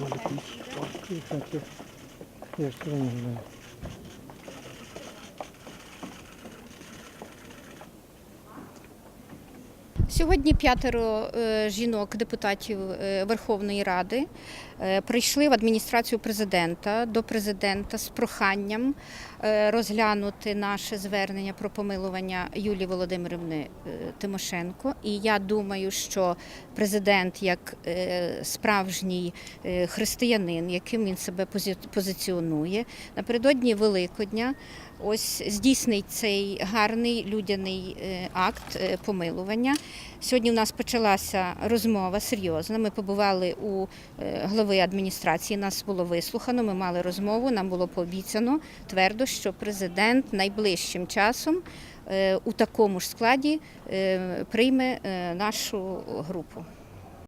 Thank you. Сьогодні п'ятеро е, жінок, депутатів е, Верховної Ради, е, прийшли в адміністрацію президента до президента з проханням розглянути наше звернення про помилування Юлії Володимирівни Тимошенко. І я думаю, що президент, як справжній християнин, яким він себе позиціонує, напередодні Великодня ось здійснить цей гарний людяний акт помилування. Сьогодні у нас почалася розмова серйозна. Ми побували у е, голови адміністрації. Нас було вислухано. Ми мали розмову. Нам було пообіцяно твердо, що президент найближчим часом е, у такому ж складі е, прийме нашу групу.